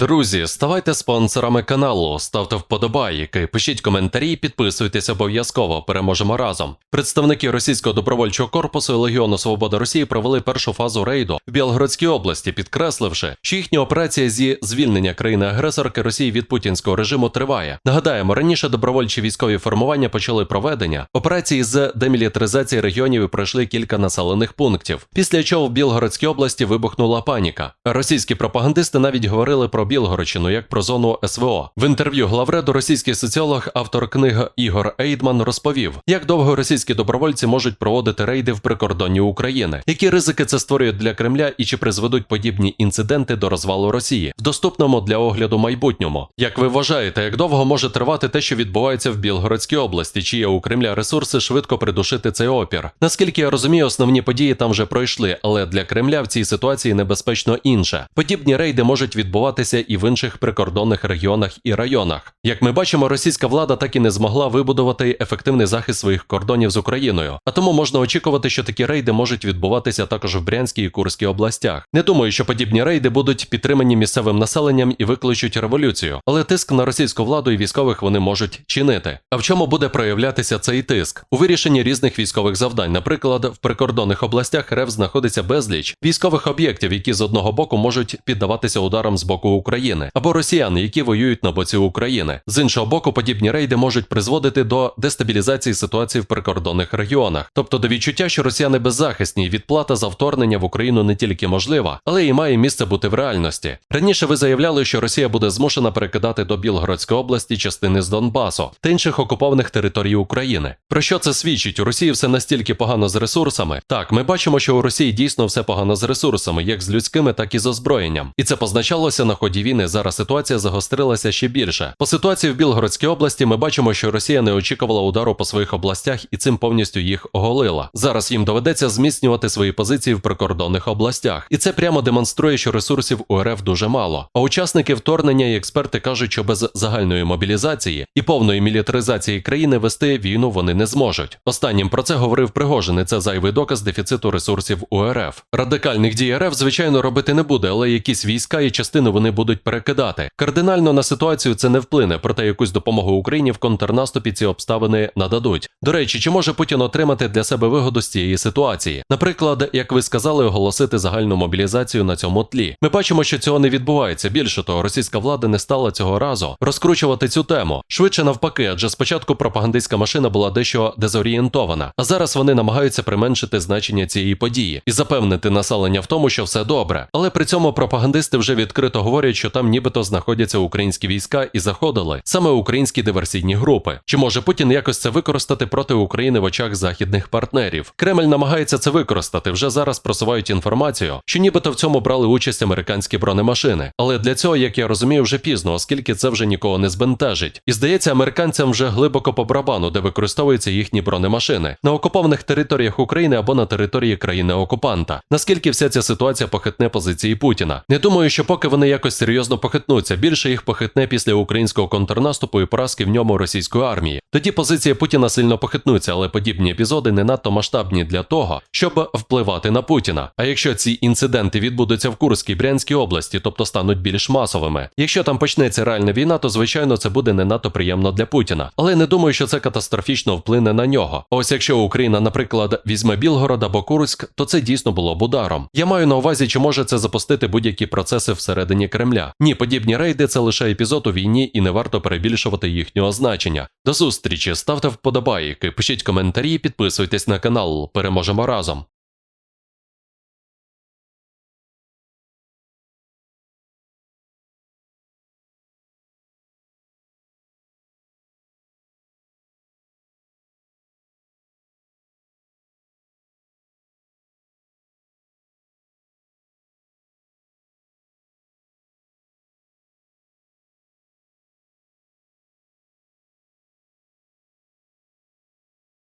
Друзі, ставайте спонсорами каналу, ставте вподобайки, пишіть коментарі, підписуйтесь обов'язково. Переможемо разом. Представники російського добровольчого корпусу Легіону Свобода Росії провели першу фазу рейду в Білгородській області, підкресливши, що їхня операція зі звільнення країни-агресорки Росії від путінського режиму триває. Нагадаємо, раніше добровольчі військові формування почали проведення операції з демілітаризації регіонів і пройшли кілька населених пунктів. Після чого в Білгородській області вибухнула паніка. Російські пропагандисти навіть говорили про Білгородщину як про зону СВО. В інтерв'ю главреду російський соціолог, автор книги Ігор Ейдман розповів, як довго російські добровольці можуть проводити рейди в прикордонні України, які ризики це створюють для Кремля і чи призведуть подібні інциденти до розвалу Росії в доступному для огляду майбутньому. Як ви вважаєте, як довго може тривати те, що відбувається в Білгородській області? Чи є у Кремля ресурси швидко придушити цей опір? Наскільки я розумію, основні події там вже пройшли, але для Кремля в цій ситуації небезпечно інше. Подібні рейди можуть відбуватися і в інших прикордонних регіонах і районах. Як ми бачимо, російська влада так і не змогла вибудувати ефективний захист своїх кордонів з Україною, а тому можна очікувати, що такі рейди можуть відбуватися також в Брянській і Курській областях. Не думаю, що подібні рейди будуть підтримані місцевим населенням і викличуть революцію, але тиск на російську владу і військових вони можуть чинити. А в чому буде проявлятися цей тиск? У вирішенні різних військових завдань, наприклад, в прикордонних областях РФ знаходиться безліч військових об'єктів, які з одного боку можуть піддаватися ударам з боку України, або росіян, які воюють на боці України. З іншого боку, подібні рейди можуть призводити до дестабілізації ситуації в прикордонних регіонах, тобто до відчуття, що росіяни беззахисні, і відплата за вторгнення в Україну не тільки можлива, але і має місце бути в реальності. Раніше ви заявляли, що Росія буде змушена перекидати до Білгородської області частини з Донбасу та інших окупованих територій України. Про що це свідчить? У Росії все настільки погано з ресурсами. Так, ми бачимо, що у Росії дійсно все погано з ресурсами, як з людськими, так і з озброєнням. І це позначалося на ході війни. Зараз ситуація загострилася ще більше. По ситуації в Білгородській області ми бачимо, що Росія не очікувала удару по своїх областях і цим повністю їх оголила. Зараз їм доведеться зміцнювати свої позиції в прикордонних областях, і це прямо демонструє, що ресурсів у РФ дуже мало. А учасники вторгнення і експерти кажуть, що без загальної мобілізації і повної мілітаризації країни вести війну вони не зможуть. Останнім про це говорив Пригожин, і це зайвий доказ дефіциту ресурсів у РФ. Радикальних дій РФ, звичайно, робити не буде, але якісь війська і частини вони будуть перекидати. Кардинально на ситуацію це не вплине, проте якусь допомогу Україні в контрнаступі ці обставини нададуть. До речі, чи може Путін отримати для себе вигоду з цієї ситуації? Наприклад, як ви сказали, оголосити загальну мобілізацію на цьому тлі. Ми бачимо, що цього не відбувається. Більше того, російська влада не стала цього разу розкручувати цю тему. Швидше навпаки, адже спочатку пропагандистська машина була дещо дезорієнтована, а зараз вони намагаються применшити значення цієї події і запевнити населення в тому, що все добре. Але при цьому пропагандисти вже відкрито говорять, що там нібито знаходяться українські війська і заходили саме українські диверсійні групи. Чи може Путін якось це використати проти України в очах західних партнерів? Кремль намагається це використати. Вже зараз просувають інформацію, що нібито в цьому брали участь американські бронемашини. Але для цього, як я розумію, вже пізно, оскільки це вже нікого не збентежить. І здається, американцям вже глибоко по барабану, де використовуються їхні бронемашини на окупованих територіях України або на території країни-окупанта. Наскільки вся ця ситуація похитне позиції Путіна? Не думаю, що поки вони якось серйозно похитнуться, більше їх похитне після українського контрнаступу і поразки в ньому російської армії. Тоді позиція Путіна сильно похитнуться, але подібні епізоди не надто масштабні для того, щоб впливати на Путіна. А якщо ці інциденти відбудуться в Курській Брянській області, тобто стануть більш масовими, якщо там почнеться реальна війна, то звичайно це буде не надто приємно для Путіна. Але не думаю, що це катастрофічно вплине на нього. Ось якщо Україна, наприклад, візьме Білгород або Курськ, то це дійсно було б ударом. Я маю на увазі, чи може це запустити будь-які процеси всередині Кремля. Ні, подібні рейди це лише епізод у війні і не варто перебільшувати їхнього значення. До зустрічі, ставте вподобайки, пишіть коментарі, підписуйтесь на канал. Переможемо разом.